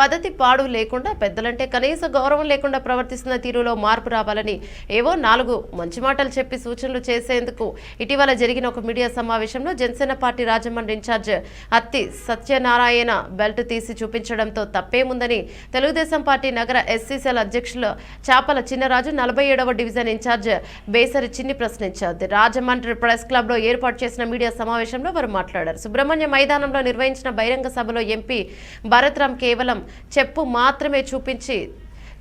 పద్ధతి పాడు లేకుండా పెద్దలంటే కనీస గౌరవం లేకుండా ప్రవర్తిస్తున్న తీరులో మార్పు రావాలని ఏవో నాలుగు మంచి మాటలు చెప్పి సూచనలు చేసేందుకు ఇటీవల జరిగిన ఒక మీడియా సమావేశంలో జనసేన పార్టీ రాజమండ్రి ఇన్ఛార్జ్ అత్తి సత్యనారాయణ బెల్ట్ తీసి చూపించడంతో తప్పేముందని తెలుగుదేశం పార్టీ నగర ఎస్సీసీఎల్ అధ్యక్షులు చాపల చిన్నరాజు నలభై ఏడవ డివిజన్ ఇన్ఛార్జ్ బేసరి చిన్ని ప్రశ్నించారు. రాజమండ్రి ప్రెస్ క్లబ్లో ఏర్పాటు చేసిన మీడియా సమావేశంలో వారు మాట్లాడారు. సుబ్రహ్మణ్య మైదానంలో నిర్వహించిన బహిరంగ సభలో ఎంపీ భరత్రామ్ కేవలం చెప్పు మాత్రమే చూపించి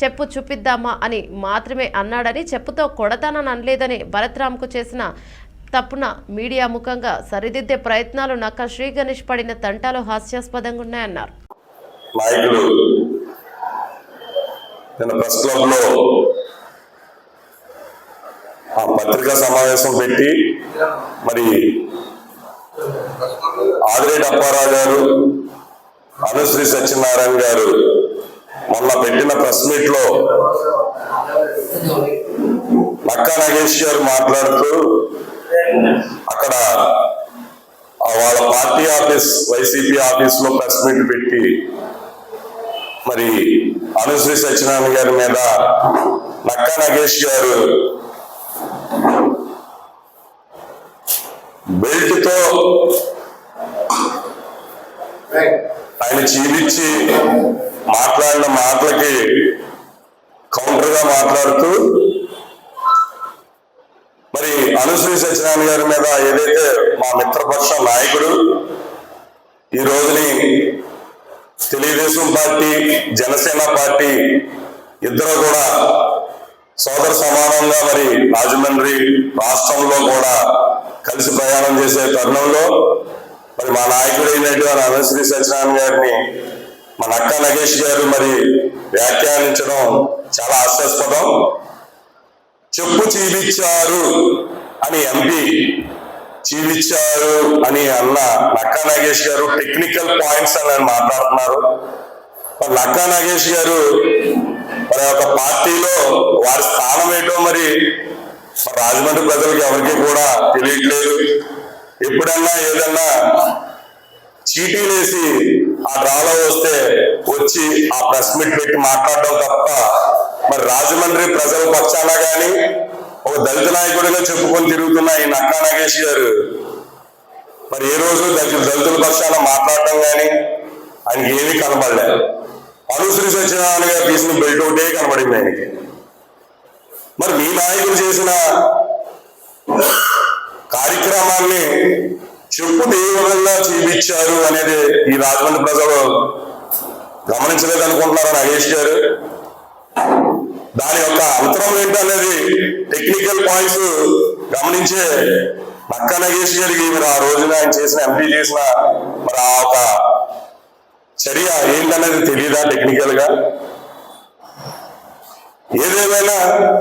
చెప్పు చూపిద్దామా అని మాత్రమే అన్నాడని చెప్పుతో కొడతానని అనలేదని భరత్రామ్కు చేసిన తప్పున మీడియా ముఖంగా సరిదిద్దే ప్రయత్నాలు నక్క శ్రీ గణేష్ పడిన తంటాలు హాస్యాస్పదంగా ఉన్నాయన్నారు. ఆ పత్రికా సమావేశం పెట్టి మరి ఆదిరెడ్డి అప్పారావు గారు అనుశ్రీ సత్యనారాయణ గారు మొన్న పెట్టిన ప్రెస్ మీట్లో నక్కా నాగేష్ గారు మాట్లాడుతూ అక్కడ వాళ్ళ పార్టీ ఆఫీస్ వైసీపీ ఆఫీస్లో ప్రెస్ మీట్ పెట్టి మరి అనుశ్రీ సత్యనారాయణ గారి మీద నక్కా నాగేష్ గారు బెల్ట్తో ఆయన చీలిచ్చి మాట్లాడిన మాటలకి కౌంటర్గా మాట్లాడుతూ మరి అనుశ్రీ సత్యనారాయణ గారి మీద ఏదైతే మా మిత్రపక్ష నాయకుడు ఈ రోజుని తెలుగుదేశం పార్టీ జనసేన పార్టీ ఇద్దరు కూడా సోదర సమానంగా మరి రాజమండ్రి రాష్ట్రంలో కూడా కలిసి ప్రయాణం చేసే తరుణంలో మరి మా నాయకుడు అయినటువంటి అనశ్రీ సత్యనారాయణ గారిని మన అక్క నగేష్ గారు మరి వ్యాఖ్యానించడం చాలా హాస్యాస్పదం. చెప్పు చీలిచ్చారు అని ఎంపీ చీలిచ్చారు అని అన్న నక్కా నాగేష్ గారు టెక్నికల్ పాయింట్స్ అని ఆయన మాట్లాడుతున్నారు. మరి నక్కా నాగేష్ గారు మరి ఒక పార్టీలో వారి స్థానం ఏంటో మరి మరి రాజమండ్రి ప్రజలకు ఎవరికి కూడా తెలియట్లేదు. ఎప్పుడన్నా ఏదన్నా చీటీలేసి ఆ డ్రాలో వస్తే వచ్చి ఆ ప్రెస్ మీట్ పెట్టి మాట్లాడడం తప్ప మరి రాజమండ్రి ప్రజల పక్షాన కానీ ఒక దళిత నాయకుడిగా చెప్పుకొని తిరుగుతున్న ఈ నక్కా నాగేష్ గారు మరి ఏ రోజు దళితుల పక్షాన మాట్లాడడం కానీ ఆయనకి ఏమీ కనబడలేదు అనుశ్రీ సత్యనారాయణ గారు తీసిన బెల్ట్ ఒకటే కనబడింది ఆయనకి. మరి మీ నాయకులు చేసిన కార్యక్రమాన్ని చెప్పు ఏ విధంగా చూపించారు అనేది ఈ రాజమండ్రి ప్రజలు గమనించలేదు అనుకుంటున్నారు నాగేష్ గారు. దాని యొక్క అంతరం ఏంటనేది టెక్నికల్ పాయింట్స్ గమనించే నక్క నగేష్ గారికి మీరు ఆ రోజున ఆయన చేసిన ఎంపీ చేసిన మరి ఆ ఒక చర్య ఏంటనేది తెలియదా టెక్నికల్గా? ఏదేమైనా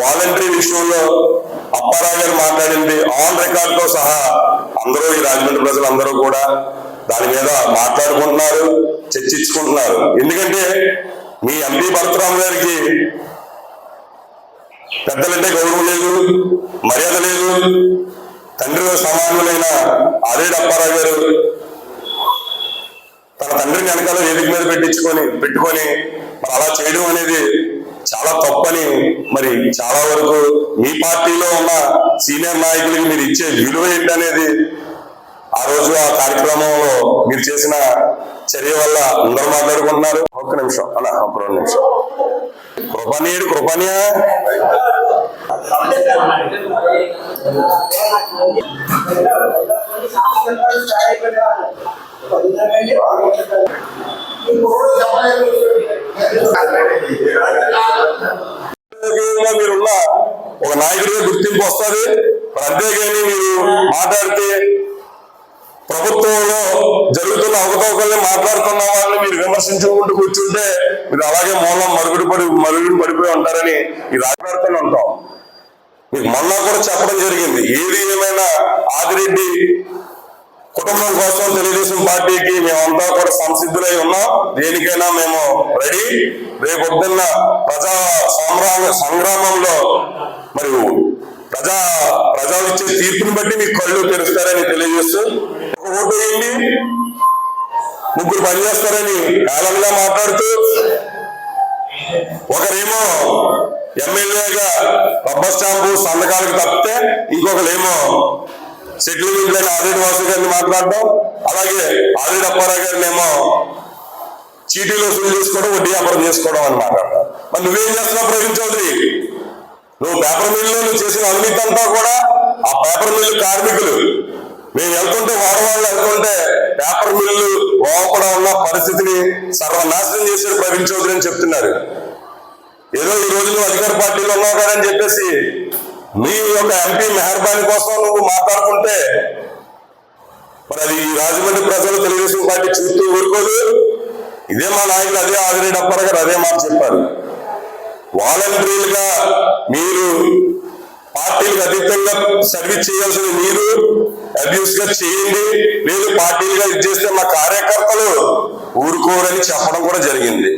వాలంటరీ విషయంలో అప్పారావు గారు మాట్లాడింది ఆన్ రికార్డ్తో సహా అందరూ ఈ రాజమండ్రి ప్రజలందరూ కూడా దాని మీద మాట్లాడుకుంటున్నారు చర్చించుకుంటున్నారు. ఎందుకంటే మీ ఎంపీ భరతరామ్ గారికి పెద్దలంటే గౌరవం లేదు మర్యాద లేదు. తండ్రి సమానులైన ఆదేడు అప్పారావు గారు తన తండ్రిని వెనకాల వేదిక మీద పెట్టించుకొని పెట్టుకొని అలా చేయడం అనేది చాలా తప్పని మరి చాలా వరకు మీ పార్టీలో ఉన్న సీనియర్ నాయకులకి మీరు ఇచ్చే విలువ ఏంటనేది ఆ రోజు ఆ కార్యక్రమంలో మీరు చేసిన చర్య వల్ల అందరూ మాట్లాడుకుంటున్నారు. ఒక్క నిమిషం. అలా ఒక రెండు నిమిషం. కృపనీయుడు కృపనీయా మీరున్న ఒక నాయకుడిగా గుర్తింపు వస్తుంది. అంతేగాని మీరు మాట్లాడితే ప్రభుత్వంలో జరుగుతున్న అవకతవకల్ని మాట్లాడుతున్న వాళ్ళని మీరు విమర్శించుకుంటూ కూర్చుంటే మీరు అలాగే మూలం మరుగుడు పడి మరుగుడు పడిపోయి ఉంటారని ఇది ఆట్లాడుతూనే ఉంటాం మీకు మొన్న కూడా చెప్పడం జరిగింది. ఏది ఏమైనా ఆదిరెడ్డి కుటుంబం కోసం తెలుగుదేశం పార్టీకి మేమంతా కూడా సంసిద్ధులై ఉన్నాం. దేనికైనా మేము రెడీ. రేపు వద్దున్న ప్రజా సంగ్రామ సంగ్రామంలో మరి ప్రజా ప్రజా ఇచ్చే తీర్పుని బట్టి మీకు కళ్ళు తెరుస్తారని తెలియజేస్తూ ఒక ఓటు వేయండి. ముగ్గురు పనిచేస్తారని కాలంగా మాట్లాడుతూ ఒకరేమో ఎమ్మెల్యేగా రబ్బర్ స్టాంపు సంతకాలకు తప్పితే ఇంకొకరేమో సెటిల్మెంట్ అయిన ఆదిరెడ్డి వాసు గారిని మాట్లాడడం అలాగే ఆదిరెడ్డి అప్పారావు గారిని ఏమో చీటీలో వసూలు చేసుకోవడం వడ్డీ వ్యాపారం చేసుకోవడం అని మాట్లాడతాం మరి నువ్వేం చేస్తున్నావు ప్రవీణ్ చౌదరి? నువ్వు పేపర్ మిల్లు నువ్వు చేసిన అవినీతి అంతా కూడా ఆ పేపర్ మిల్లు కార్మికులు. మేము వెళ్తుంటే వాడవాళ్ళు వెళ్తుంటే పేపర్ మిల్లు లోపల ఉన్న పరిస్థితిని సర్వనాశనం చేశాడు ప్రవీణ్ చౌదరి అని చెప్తున్నారు. ఏదో ఈ రోజు నువ్వు అధికార పార్టీలో ఉన్నావు కదా అని చెప్పేసి మీ యొక్క ఎంపీ మెహర్బానీ కోసం నువ్వు మాట్లాడుకుంటే మరి అది రాజమండ్రి ప్రజలు తెలుగుదేశం పార్టీ చూస్తూ ఊరుకోదు. ఇదే మా నాయకులు అదే ఆదిరెడ్డి అప్పారు గారు అదే మాట చెప్పారు. వాలంటీర్లుగా మీరు పార్టీలకు అతీతంగా సర్వీస్ చేయాల్సిన మీరు అబ్యూస్గా చేయండి. లేదు పార్టీలుగా ఇది చేస్తే మా కార్యకర్తలు ఊరుకోరని చెప్పడం కూడా జరిగింది.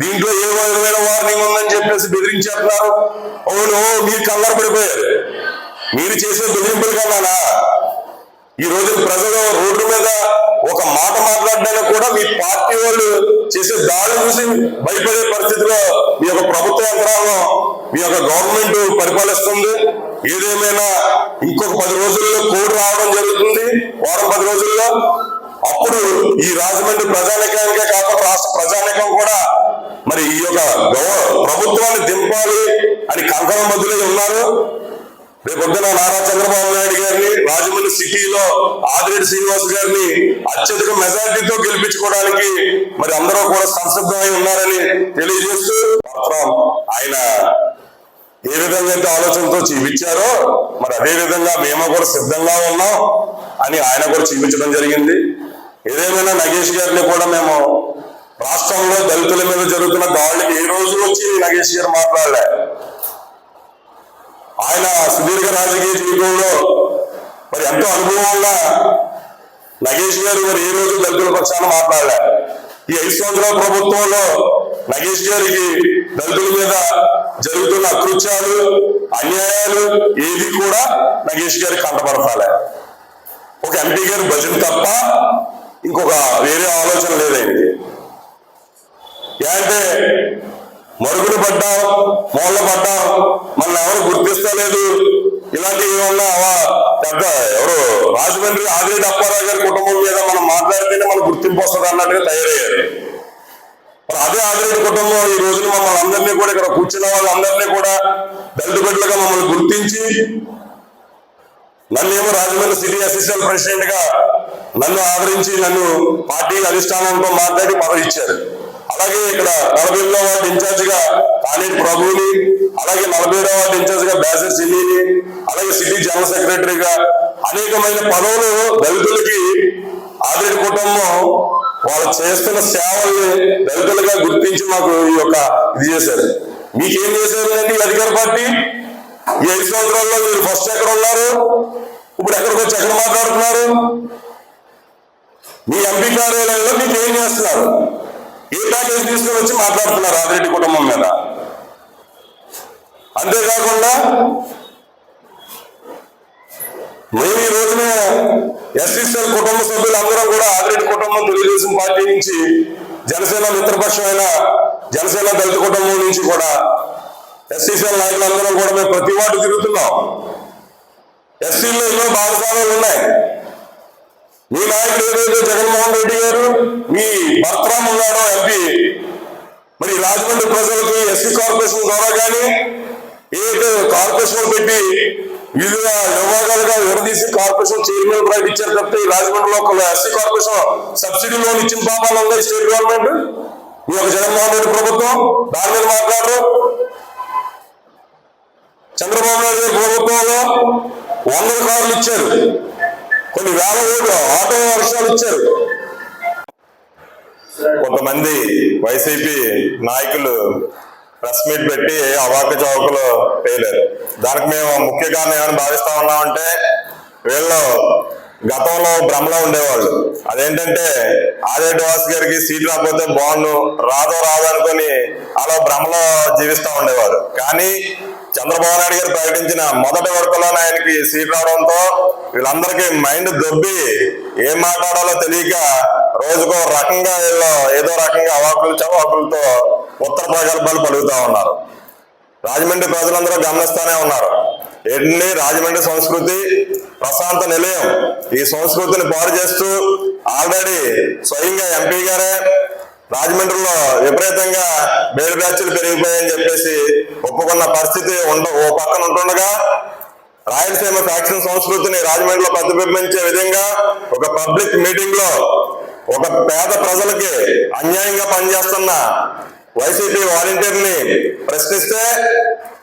దీంట్లో ఏ విధమైన వార్నింగ్ ఉందని చెప్పేసి బెదిరించేస్తున్నారు అవును మీరు కంగారు పడిపోయారు. మీరు చేసే బెదిరింపులు కన్నానా? ఈ రోజు ప్రజలు రోడ్డు మీద ఒక మాట మాట్లాడడానికి కూడా మీ పార్టీ వాళ్ళు చేసే దాడి చూసి భయపడే పరిస్థితిలో మీ యొక్క ప్రభుత్వ యంత్రాంగం మీ యొక్క గవర్నమెంట్ పరిపాలిస్తుంది. ఏదేమైనా ఇంకొక పది రోజుల్లో కోడ్ రావడం జరుగుతుంది. వారం పది రోజుల్లో అప్పుడు ఈ రాజమండ్రి ప్రజానికానికే కాకుండా రాష్ట్ర ప్రజానికం కూడా మరి ఈ యొక్క గవ- ప్రభుత్వాన్ని దింపాలి అని కంకణం మధ్యలో ఉన్నారు. రేపొద్దున నారా చంద్రబాబు నాయుడు గారిని రాజమండ్రి సిటీలో ఆదిరెడ్డి శ్రీనివాస్ గారిని అత్యధిక మెజార్టీతో గెలిపించుకోవడానికి మరి అందరూ కూడా సంసిద్ధమై ఉన్నారని తెలియజేస్తూ మాత్రం ఆయన ఏ విధంగా అయితే ఆలోచనతో చూపించారో మరి అదే విధంగా మేము కూడా సిద్ధంగా ఉన్నాం అని ఆయన కూడా చూపించడం జరిగింది. ఏదేమైనా నగేష్ గారిని కూడా మేము రాష్ట్రంలో దళితుల మీద జరుగుతున్న దాడికి ఏ రోజు వచ్చి నగేష్ గారు మాట్లాడలే. ఆయన సుదీర్ఘ రాజకీయ జీవితంలో మరి ఎంతో అనుభవం ఉన్న నగేష్ గారు మరి ఏ రోజు దళితుల పక్షాన మాట్లాడలే. ఈ ఐదు సంవత్సరాల ప్రభుత్వంలో నగేష్ గారికి దళితుల మీద జరుగుతున్న అకృత్యాలు అన్యాయాలు ఏది కూడా నగేష్ గారికి కంటపడతాలే ఒక ఎంపీ గారి భజన తప్ప ఇంకొక వేరే ఆలోచన లేదు ఆయనకి అంటే మరుగులు పడ్డాం మూల పడ్డాం మన ఎవరు గుర్తిస్తలేదు ఇలాంటి వల్ల పెద్ద ఎవరు రాజమండ్రి ఆదిరెడ్డి అప్పారావు గారి కుటుంబం మీద మనం మాట్లాడితేనే మనకు గుర్తింపు వస్తుంది అన్నట్టుగా తయారయ్యారు. మరి అదే ఆదిరెడ్డి కుటుంబం ఈ రోజున మమ్మల్ని అందరినీ కూడా ఇక్కడ కూర్చున్న వాళ్ళందరినీ కూడా దళిత బిడ్డలుగా మమ్మల్ని గుర్తించి నన్నేమో ఏమో రాజమండ్రి సిటీ అసిస్టెంట్ ప్రెసిడెంట్గా నన్ను ఆదరించి నన్ను పార్టీ అధిష్టానంతో మాట్లాడి పదవి ఇచ్చారు. అలాగే ఇక్కడ నలభై ఎనిమిదో వార్డు ఇన్ఛార్జ్గా కానేటి ప్రభుని అలాగే నలభై ఏడో వార్డు ఇన్ఛార్జ్గా బ్యాసర్ సిల్లీని అలాగే సిటీ జనరల్ సెక్రటరీగా అనేకమైన పదవులు దళితులకి ఆదిరెడ్డి కుటుంబం వాళ్ళు చేస్తున్న సేవల్ని దళితులుగా గుర్తించి మాకు ఈ యొక్క ఇది చేశారు. మీకేం చేశారు అంటే ఈ అధికార పార్టీ? ఈ ఐదు సంవత్సరాల్లో మీరు ఫస్ట్ ఎక్కడ ఉన్నారు? ఇప్పుడు ఎక్కడికి వచ్చి ఎక్కడ మాట్లాడుతున్నారు? మీ ఎంపీ కార్యాలయంలో మీకు ఏం చేస్తున్నారు? ఏ ప్యాకేజ్ తీసుకుని వచ్చి మాట్లాడుతున్నారు ఆదిరెడ్డి కుటుంబం మీద? అంతేకాకుండా మేము ఈ రోజున ఎస్సీసీఎల్ కుటుంబ సభ్యులందరం కూడా ఆదిరెడ్డి కుటుంబం తెలుగుదేశం పార్టీ నుంచి జనసేన మిత్రపక్షమైన జనసేన దళిత కుటుంబం నుంచి కూడా ఎస్సీసీఎల్ నాయకులందరం కూడా మేము ప్రతి వార్డు తిరుగుతున్నాం. ఎస్సీలో ఎన్నో బాధసారాలు ఉన్నాయి. మీ నాయకుడు ఏదైతే జగన్మోహన్ రెడ్డి గారు మీ భర్తరామ్ ఉన్నాడో ఎంపీ మరి రాజమండ్రి ప్రజలకి ఎస్సీ కార్పొరేషన్ ద్వారా కానీ ఏదైతే కార్పొరేషన్ పెట్టి వివిధ విభాగాలుగా విడదీసి కార్పొరేషన్ చైర్మన్ కూడా ఇచ్చారు తప్పితే ఈ రాజమండ్రిలో ఒక ఎస్సీ కార్పొరేషన్ సబ్సిడీ లోన్ ఇచ్చిన పాపాలు ఉన్నాయి స్టేట్ గవర్నమెంట్. ఈ యొక్క జగన్మోహన్ రెడ్డి ప్రభుత్వం దాని మీద మాట్లాడరు. చంద్రబాబు నాయుడు ప్రభుత్వంలో వందల కార్లు ఇచ్చారు. కొన్ని వేల ఓట్లు ఆటో వర్షాలు ఇచ్చారు. కొంతమంది వైసీపీ నాయకులు ప్రెస్ మీట్ పెట్టి అవాక చౌకలు పేలారు దానికి మేము ముఖ్య కారణం ఏమని భావిస్తా ఉన్నామంటే వీళ్ళు గతంలో భ్రమలో ఉండేవాళ్ళు. అదేంటంటే ఆదిరెడ్డి వాసు గారికి సీట్ రాకపోతే బాగుండు రాదో రాదో అనుకొని అలా భ్రమలో జీవిస్తూ ఉండేవారు. కానీ చంద్రబాబు నాయుడు గారు ప్రకటించిన మొదటి వరకులోనే ఆయనకి సీట్ రావడంతో వీళ్ళందరికీ మైండ్ దొబ్బి ఏం మాట్లాడాలో తెలియక రోజుకో రకంగా వీళ్ళు ఏదో రకంగా అవాకులు చవాకులతో ఉత్తర ప్రగల్భాలు పలుకుతూ ఉన్నారు. రాజమండ్రి ప్రజలందరూ గమనిస్తానే ఉన్నారు. ఏంటి రాజమండ్రి సంస్కృతి ప్రశాంత నిలయం. ఈ సంస్కృతిని పాడు చేస్తూ ఆల్రెడీ స్వయంగా ఎంపీ గారే రాజమండ్రిలో విపరీతంగా బేడు బ్యాచ్లు పెరిగిపోయాయని చెప్పేసి ఒప్పుకున్న పరిస్థితి ఉండ ఓ పక్కన ఉంటుండగా రాయలసీమ ఫ్యాక్షన్ సంస్కృతిని రాజమండ్రిలో ప్రతిబింబించే విధంగా ఒక పబ్లిక్ మీటింగ్లో ఒక పేద ప్రజలకి అన్యాయంగా పనిచేస్తున్న వైసీపీ వాలంటీర్ని ప్రశ్నిస్తే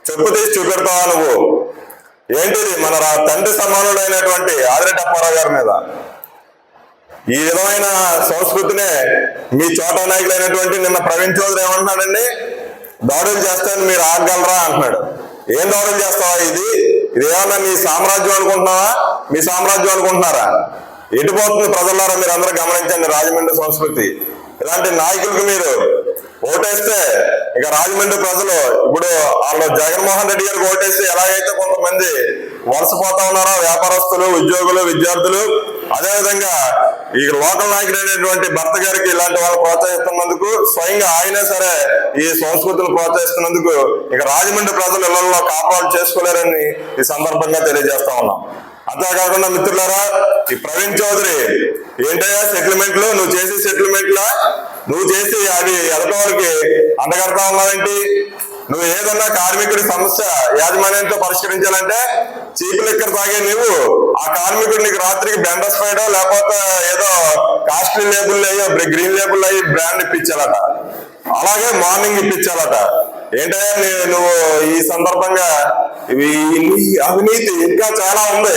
చెప్పు తీసి చూపెడతావా నువ్వు? ఏంటిది? మన రా- తండ్రి సమానుడైనటువంటి ఆదిరెడ్డి అప్పారావు గారి మీద. ఈ విధమైన సంస్కృతినే మీ చోట నాయకులైనటువంటి నిన్న ప్రవీణ్ చౌదరి ఏమంటున్నాడండి? దాడులు చేస్తాను మీరు ఆగగలరా అంటున్నాడు. ఏం దాడులు చేస్తావా ఇది? ఇది ఏమన్నా మీ సామ్రాజ్యం అనుకుంటున్నావా? మీ సామ్రాజ్యం అనుకుంటున్నారా? ఎటుపోతుంది ప్రజలారా మీరు అందరూ గమనించండి రాజమండ్రి సంస్కృతి. ఇలాంటి నాయకులకు మీరు ఓటేస్తే ఇక రాజమండ్రి ప్రజలు ఇప్పుడు వాళ్ళు జగన్మోహన్ రెడ్డి గారికి ఓటేస్తే ఎలాగైతే కొంతమంది వలసపోతా ఉన్నారో వ్యాపారస్తులు ఉద్యోగులు విద్యార్థులు అదేవిధంగా ఈ లోకల్ నాయకుడైనటువంటి భర్త గారికి ఇలాంటి వాళ్ళు ప్రోత్సహిస్తున్నందుకు స్వయంగా ఆయనే సరే ఈ సంస్కృతులు ప్రోత్సహిస్తున్నందుకు ఇక రాజమండ్రి ప్రజలు ఇళ్ళలో కాపాడు చేసుకోలేరని ఈ సందర్భంగా తెలియజేస్తా ఉన్నాం. అంతేకాకుండా మిత్రులారా ఈ ప్రవీణ్ చౌదరి ఏంటయ్యా సెటిల్మెంట్లు నువ్వు చేసే సెటిల్మెంట్లా నువ్వు చేసి అది ఎదటోళ్ళకి అండగడతా ఉన్నావేంటి నువ్వు ఏదన్నా కార్మికుడి సమస్య యాజమాన్యంతో పరిష్కరించాలంటే చీపు లెక్కర్ తాగే నువ్వు ఆ కార్మికుడు నీకు రాత్రికి బెండస్ పైడో లేకపోతే ఏదో కాస్ట్లీ లేబుల్ అయ్యో గ్రీన్ లేబుల్ అయ్యి బ్రాండ్ ఇప్పించాలట. అలాగే మార్నింగ్ ఇప్పించాలట. ఏంటయ్యా నువ్వు ఈ సందర్భంగా ఇవి అవినీతి ఇంకా చాలా ఉంది.